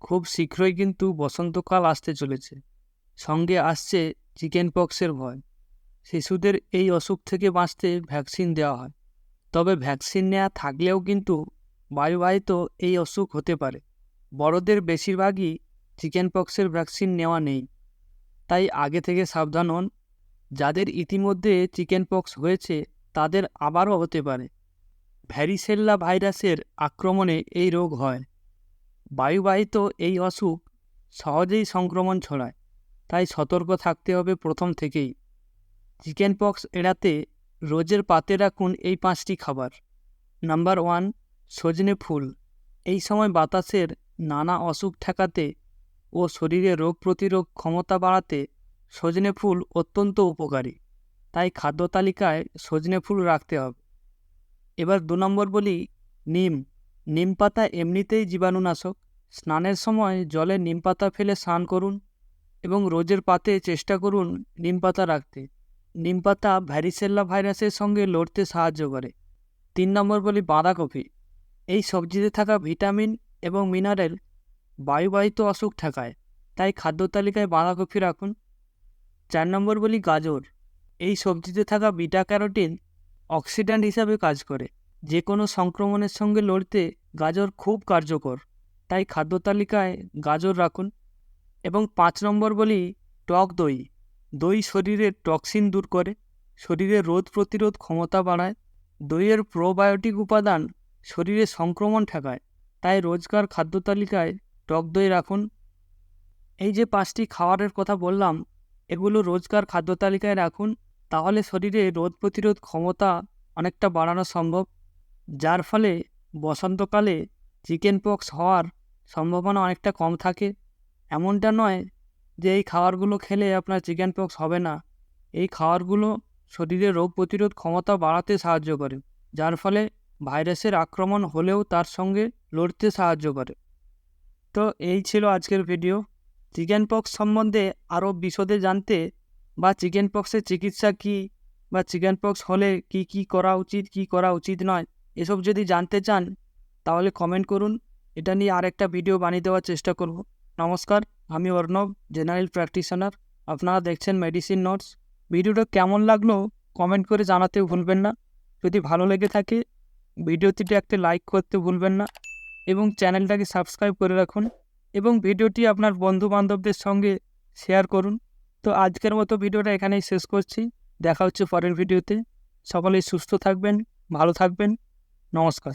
খুব শীঘ্রই কিন্তু বসন্তকাল আসতে চলেছে। সঙ্গে আসছে চিকেন পক্সের ভয়। শিশুদের এই অসুখ থেকে বাঁচতে ভ্যাকসিন দেওয়া হয়। তবে ভ্যাকসিন নেওয়া থাকলেও কিন্তু বায়ুবাহিত এই অসুখ হতে পারে। বড়দের বেশিরভাগই চিকেন পক্সের ভ্যাকসিন নেওয়া নেই। তাই আগে থেকে সাবধান হন। যাদের ইতিমধ্যে চিকেন পক্স হয়েছে, তাদের আবারও হতে পারে। ভ্যারিসেল্লা ভাইরাসের আক্রমণে এই রোগ হয়। বায়ুবাহিত এই অসুখ সহজেই সংক্রমণ ছড়ায়, তাই সতর্ক থাকতে হবে প্রথম থেকেই। চিকেন পক্স এড়াতে রোজের পাতে রাখুন এই পাঁচটি খাবার। নাম্বার ওয়ান, সজনে ফুল। এই সময় বাতাসের নানা অসুখ ঠেকাতে ও শরীরে রোগ প্রতিরোধ ক্ষমতা বাড়াতে সজনে ফুল অত্যন্ত উপকারী, তাই খাদ্য তালিকায় সজনে ফুল রাখতে হবে। এবার দু নম্বর বলি, নিম। নিম পাতা এমনিতেই জীবাণুনাশক। স্নানের সময় জলে নিম পাতা ফেলে স্নান করুন এবং রোজের পাতে চেষ্টা করুন নিম পাতা রাখতে। নিম পাতা ভ্যারিসেল্লা ভাইরাসের সঙ্গে লড়তে সাহায্য করে। তিন নম্বর বলি বাঁধাকপি। এই সবজিতে থাকা ভিটামিন এবং মিনারেল বায়ুবাহিত অসুখ ঠেকায়, তাই খাদ্য তালিকায় বাঁধাকপি রাখুন। চার নম্বর বলি গাজর। এই সবজিতে থাকা বিটা ক্যারোটিন অক্সিডেন্ট হিসাবে কাজ করে। যে কোনো সংক্রমণের সঙ্গে লড়তে গাজর খুব কার্যকর, তাই খাদ্য তালিকায় গাজর রাখুন। এবং পাঁচ নম্বর বলি টক দই। দই শরীরের টক্সিন দূর করে, শরীরে রোধ প্রতিরোধ ক্ষমতা বাড়ায়। দইয়ের প্রোবায়োটিক উপাদান শরীরে সংক্রমণ ঠেকায়, তাই রোজকার খাদ্য তালিকায় টক দই রাখুন। এই যে পাঁচটি খাবারের কথা বললাম, এগুলো রোজকার খাদ্য তালিকায় রাখুন, তাহলে শরীরে রোধ প্রতিরোধ ক্ষমতা অনেকটা বাড়ানো সম্ভব, যার ফলে বসন্তকালে চিকেন পক্স হওয়ার সম্ভাবনা অনেকটা কম থাকে। এমনটা নয় যে এই খাবারগুলো খেলে আপনার চিকেন পক্স হবে না। এই খাবারগুলো শরীরে রোগ প্রতিরোধ ক্ষমতা বাড়াতে সাহায্য করে, যার ফলে ভাইরাসের আক্রমণ হলেও তার সঙ্গে লড়তে সাহায্য করে। তো এই ছিল আজকের ভিডিও। চিকেন পক্স সম্বন্ধে আরও বিশদে জানতে বা চিকেন পক্সের চিকিৎসা কী বা চিকেন পক্স হলে কি কি করা উচিত, কি করা উচিত নয় এসব যদি জানতে চান, তাহলে কমেন্ট করুন। এটা নিয়ে আরেকটা ভিডিও বানিয়ে দেওয়ার চেষ্টা করব। নমস্কার, আমি অর্ণব জেনারেল প্র্যাকটিশনার আপনারা দেখছেন মেডিসিন নোটস ভিডিওটা কেমন লাগল কমেন্ট করে জানাতে ভুলবেন না। যদি ভালো লেগে থাকে, ভিডিওটিতে একটা লাইক করতে ভুলবেন না এবং চ্যানেলটাকে সাবস্ক্রাইব করে রাখুন এবং ভিডিওটি আপনার বন্ধু বান্ধবদের সঙ্গে শেয়ার করুন। তো আজকের মতো ভিডিওটা এখানেই শেষ করছি। দেখা হচ্ছে পরের ভিডিওতে। সকলেই সুস্থ থাকবেন, ভালো থাকবেন। নমস্কার।